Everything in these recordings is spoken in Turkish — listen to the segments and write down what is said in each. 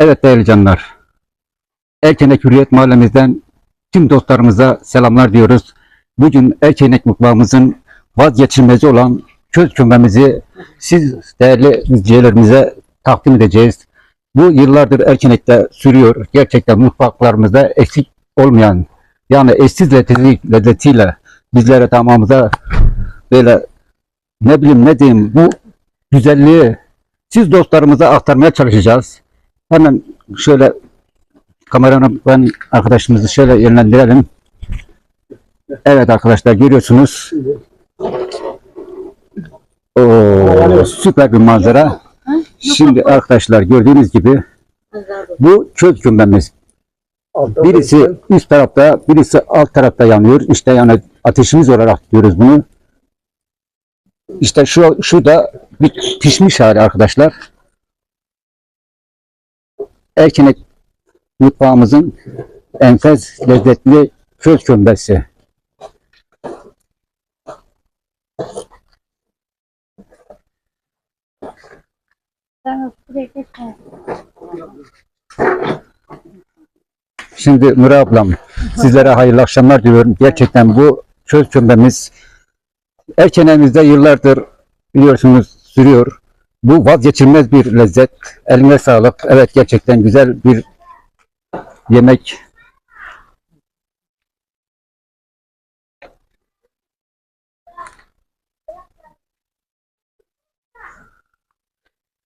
Evet değerli canlar. Erkenek Hürriyet Mahallemizden tüm dostlarımıza selamlar diyoruz. Bugün Erkenek mutfağımızın vazgeçilmezi olan köz kömbemizi siz değerli izleyicilerimize takdim edeceğiz. Bu yıllardır Erkenek'te sürüyor. Gerçekten mutfaklarımızda eksik olmayan yani eşsiz lezzeti, lezzetiyle bizlere tamamıza böyle ne bileyim ne diyeyim bu güzelliği siz dostlarımıza aktarmaya çalışacağız. Hemen şöyle kameranı ben arkadaşımızı şöyle yönlendirelim. Evet arkadaşlar görüyorsunuz. Oo, süper bir manzara. Şimdi arkadaşlar gördüğünüz gibi bu çöl kümbemiz. Birisi üst tarafta, birisi alt tarafta yanıyor. İşte yani ateşimiz olarak diyoruz bunu. İşte şu şu da bir pişmiş hali arkadaşlar. Erkenek mutfağımızın enfes lezzetli köz kömbesi. Şimdi Nuri ablam sizlere hayırlı akşamlar diliyorum. Gerçekten bu köz kömbemiz Erkenemizde yıllardır biliyorsunuz sürüyor. Bu vazgeçilmez bir lezzet. Eline sağlık. Evet gerçekten güzel bir yemek.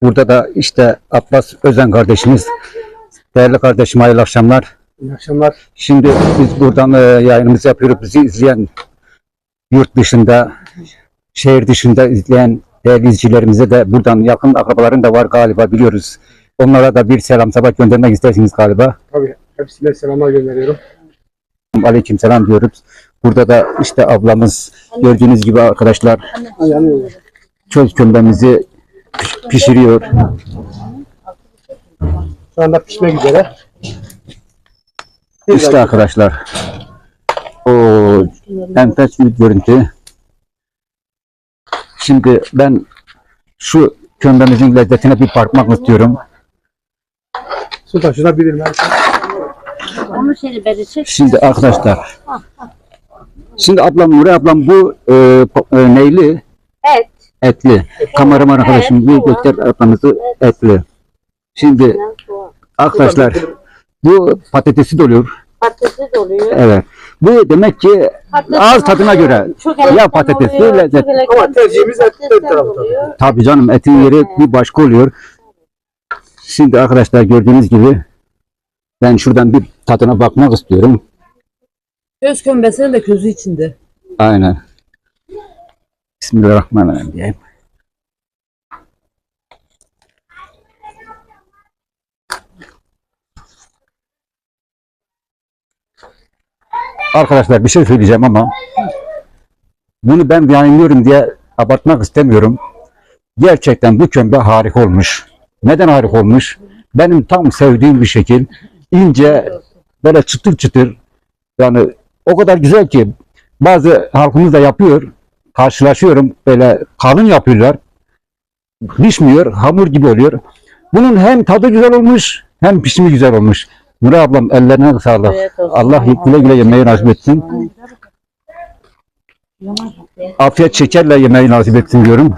Burada da işte Abbas Özen kardeşimiz. Değerli kardeşim hayırlı akşamlar. İyi akşamlar. Şimdi biz buradan e, yayınımızı yapıyoruz. Bizi izleyen yurt dışında, şehir dışında izleyen değerli izleyicilerimize de buradan yakın akrabaların da var galiba biliyoruz. Onlara da bir selam sabah göndermek istersiniz galiba. Tabii hepsine selamlar gönderiyorum. Aleyküm selam diyoruz. Burada da işte ablamız gördüğünüz gibi arkadaşlar çöz kömbemizi piş- pişiriyor. Şu anda pişmek üzere. İşte arkadaşlar. O enfes bir görüntü. Şimdi ben şu kömbemizin lezzetine bir bakmak istiyorum. Sultan şuna bir ilmen. Onu seni beri çek. Şimdi arkadaşlar. Şimdi ablam Nuri ablam bu e, e, neyli? Et. Etli. Kameraman arkadaşım bir göster ablamızı etli. Şimdi arkadaşlar bu patatesi doluyor. Patates oluyor. Evet. Bu demek ki ağız tadına göre Çok ya patatesli oluyor, lezzet. Ama tercihimiz et tarafta. oluyor. Tabii canım etin yeri bir başka oluyor. Şimdi arkadaşlar gördüğünüz gibi ben şuradan bir tadına bakmak istiyorum. Göz kömbesinin de közü içinde. Aynen. Bismillahirrahmanirrahim diyeyim. Arkadaşlar bir şey söyleyeceğim ama bunu ben yayınlıyorum diye abartmak istemiyorum. Gerçekten bu kömbe harika olmuş. Neden harika olmuş? Benim tam sevdiğim bir şekil. ince, böyle çıtır çıtır. Yani o kadar güzel ki bazı halkımız da yapıyor. Karşılaşıyorum böyle kalın yapıyorlar. Pişmiyor, hamur gibi oluyor. Bunun hem tadı güzel olmuş hem pişimi güzel olmuş. Nuri ablam ellerine sağlık. Olsun. Allah güle güle yemeği nasip etsin. Afiyet şekerle yemeği nasip etsin diyorum.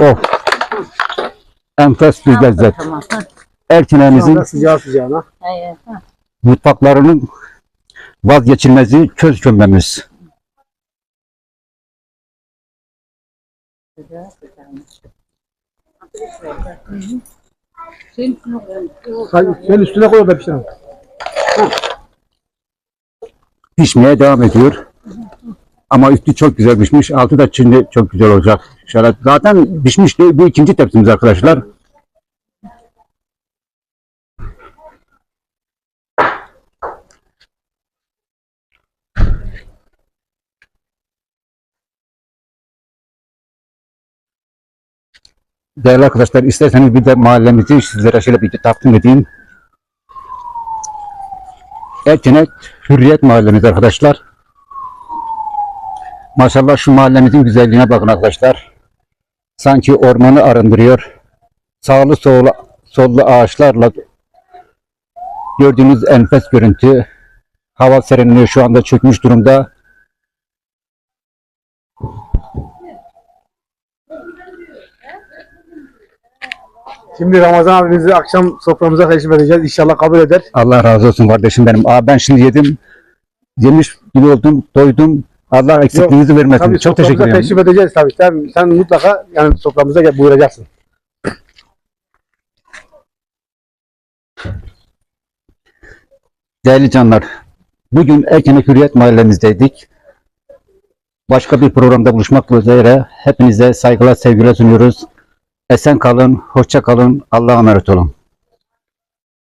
Oh. Enfes bir lezzet. Sıcağı sıcağına. Hayır. mutfaklarının vazgeçilmezi köz kömbemiz. Sen, üstüne koy da pişirin. Pişmeye devam ediyor. Ama üstü çok güzel pişmiş. Altı da şimdi çok güzel olacak. Şöyle zaten pişmiş değil. Bu ikinci tepsimiz arkadaşlar. Değerli arkadaşlar isterseniz bir de mahallemizi sizlere şöyle bir takdim edeyim. Erkenek Hürriyet Mahallemiz arkadaşlar. Maşallah şu mahallemizin güzelliğine bakın arkadaşlar. sanki ormanı arındırıyor. Sağlı sollu, sollu ağaçlarla gördüğünüz enfes görüntü. Hava serinliği şu anda çökmüş durumda. Şimdi Ramazan abimizi akşam soframıza teşrif edeceğiz. İnşallah kabul eder. Allah razı olsun kardeşim benim. Aa, ben şimdi yedim. Yemiş gibi oldum, doydum. Allah eksikliğinizi vermesin. Tabii Çok teşekkür ederim. teşrif edeceğiz tabii. Sen, sen mutlaka yani soframıza gel, buyuracaksın. Değerli canlar, bugün Erkenek Hürriyet Mahallemizdeydik. Başka bir programda buluşmak üzere hepinize saygılar, sevgiler sunuyoruz. Esen kalın, hoşça kalın, Allah'a emanet olun.